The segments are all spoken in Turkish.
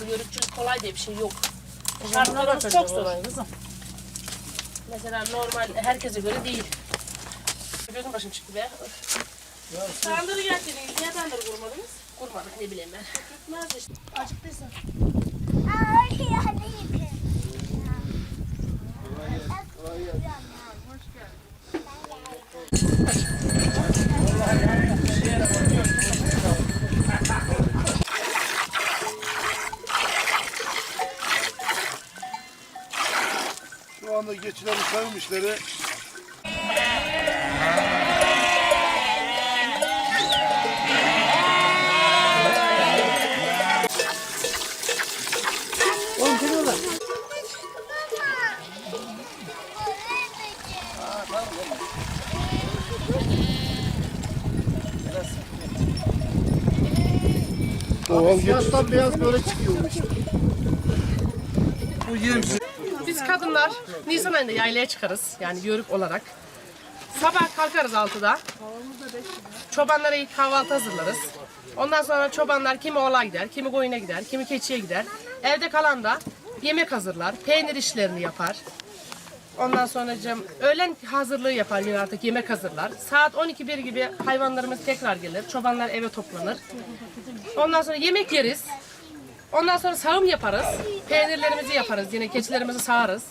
zor, yörükçülük kolay diye bir şey yok. Şartlarımız çok zor. Kızım. Mesela normal herkese göre değil. Gözüm başım çıktı be. Tandırı getirdiniz. Niye tandırı kurmadınız? Kurmadık ne bileyim ben. Gitmez işte. Acıktıysa. Şu anda geçilen işleri doğal geçişten beyaz böyle çıkıyormuş. Bu yemsiz. Biz kadınlar Nisan ayında yaylaya çıkarız. Yani yörük olarak. Sabah kalkarız 6'da. Çobanlara ilk kahvaltı hazırlarız. Ondan sonra çobanlar kimi oğla gider, kimi koyuna gider, kimi keçiye gider. Evde kalan da yemek hazırlar, peynir işlerini yapar. Ondan sonra öğlen hazırlığı yapar yine artık yemek hazırlar. Saat 12-1 gibi hayvanlarımız tekrar gelir. Çobanlar eve toplanır. Ondan sonra yemek yeriz. Ondan sonra sağım yaparız. Peynirlerimizi yaparız. Yine keçilerimizi sağarız.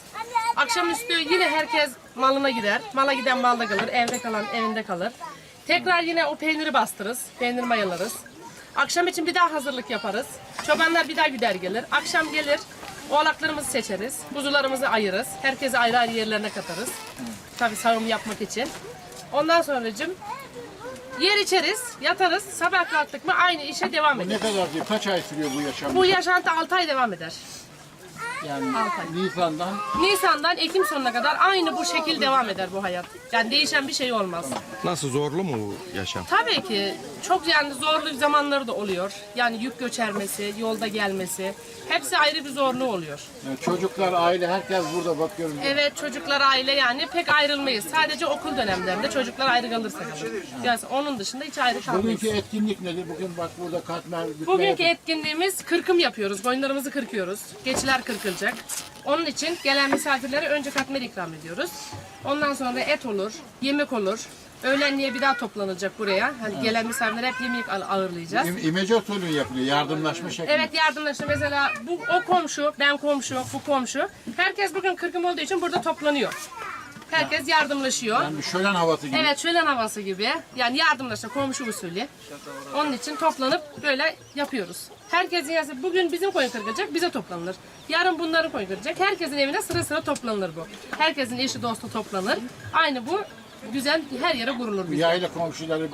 Akşamüstü yine herkes malına gider. Mala giden malda kalır. Evde kalan evinde kalır. Tekrar yine o peyniri bastırırız. Peynir mayalarız. Akşam için bir daha hazırlık yaparız. Çobanlar bir daha gider gelir. Akşam gelir. Oğlaklarımızı seçeriz. Kuzularımızı ayırırız. Herkesi ayrı ayrı yerlerine katarız. Tabii sağım yapmak için. Ondan sonracım yer içeriz, yatarız. Sabah kalktık mı aynı işe devam ederiz. Ne kadar diyor? Kaç ay sürüyor bu yaşam? Bu yaşantı 6 ay devam eder. Yani Nisan'dan Nisan'dan Ekim sonuna kadar aynı bu şekil devam eder bu hayat. Yani değişen bir şey olmaz. Nasıl zorlu mu bu yaşam? Tabii ki çok yani zorlu zamanları da oluyor. Yani yük göçermesi, yolda gelmesi. Hepsi ayrı bir zorluğu oluyor. yani çocuklar, aile herkes burada bakıyorum. Evet çocuklar aile yani pek ayrılmayız. Sadece okul dönemlerinde çocuklar ayrı kalırsa kalır. Yani onun dışında hiç ayrı kalmayız. Bugünkü etkinlik nedir? Bugün bak burada katmer, bütme Bugünkü etkinliğimiz kırkım yapıyoruz. Koyunlarımızı kırkıyoruz. Geçiler kırkılacak. Onun için gelen misafirlere önce katmer ikram ediyoruz. Ondan sonra et olur, yemek olur. Öğlenliğe bir daha toplanacak buraya. Hani gelen misafirlere hep yemek ağ- ağırlayacağız. İm- İmece usulü yapılıyor, yardımlaşma şeklinde. Evet yardımlaşma mesela bu o komşu, ben komşu, bu komşu. Herkes bugün kırkım olduğu için burada toplanıyor. Herkes yardımlaşıyor. Yani bir şölen havası gibi. Evet şölen havası gibi. Yani yardımlaşma komşu usulü. Onun için toplanıp böyle yapıyoruz. Herkesin yazı bugün bizim koyun kırılacak bize toplanılır. Yarın bunların koyun kırılacak. Herkesin evine sıra sıra toplanılır bu. Herkesin eşi dostu toplanır. Aynı bu güzel her yere kurulur bizim. Yayla komşuları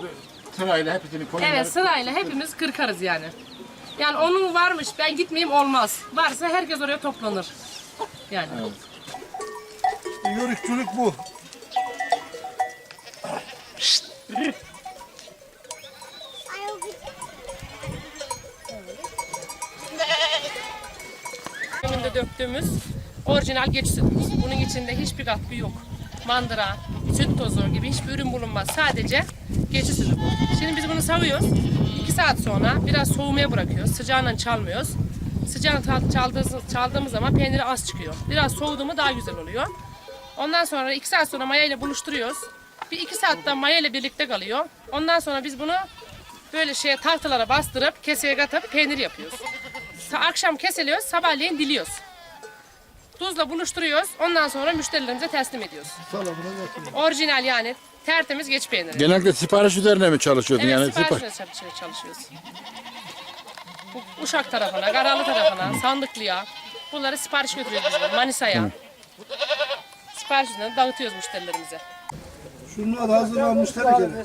sırayla hepsini koyunları. Evet sırayla hepimiz kırkarız yani. Yani onun varmış ben gitmeyeyim olmaz. Varsa herkes oraya toplanır. Yani. Yörükçülük bu. Önünde döktüğümüz orijinal geçi sütümüz. Bunun içinde hiçbir katkı yok. Mandıra, süt tozu gibi hiçbir ürün bulunmaz. Sadece geçi sütü bu. Şimdi biz bunu savuyoruz. 2 saat sonra biraz soğumaya bırakıyoruz. Sıcağından çalmıyoruz. Sıcağını çal- çaldığımız, çaldığımız zaman peyniri az çıkıyor. Biraz soğudu mu daha güzel oluyor. Ondan sonra 2 saat sonra maya ile buluşturuyoruz. Bir 2 saatte maya ile birlikte kalıyor. Ondan sonra biz bunu böyle şeye tahtalara bastırıp keseye katıp peynir yapıyoruz. Akşam kesiliyoruz, sabahleyin diliyoruz. Tuzla buluşturuyoruz. Ondan sonra müşterilerimize teslim ediyoruz. Orijinal yani tertemiz geç peyniri. Genelde sipariş üzerine mi çalışıyordun? Evet, yani siparişle çalışıyor- çalışıyoruz. Bu Uşak tarafına, Karalı tarafına, Sandıklı'ya. Bunları sipariş götürüyoruz biz de, Manisa'ya. Sipariş üzerinden dağıtıyoruz müşterilerimize. Şunlar hazırlanmışlar gene.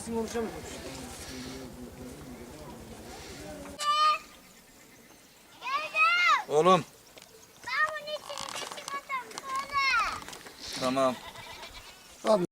Oğlum. Tamam.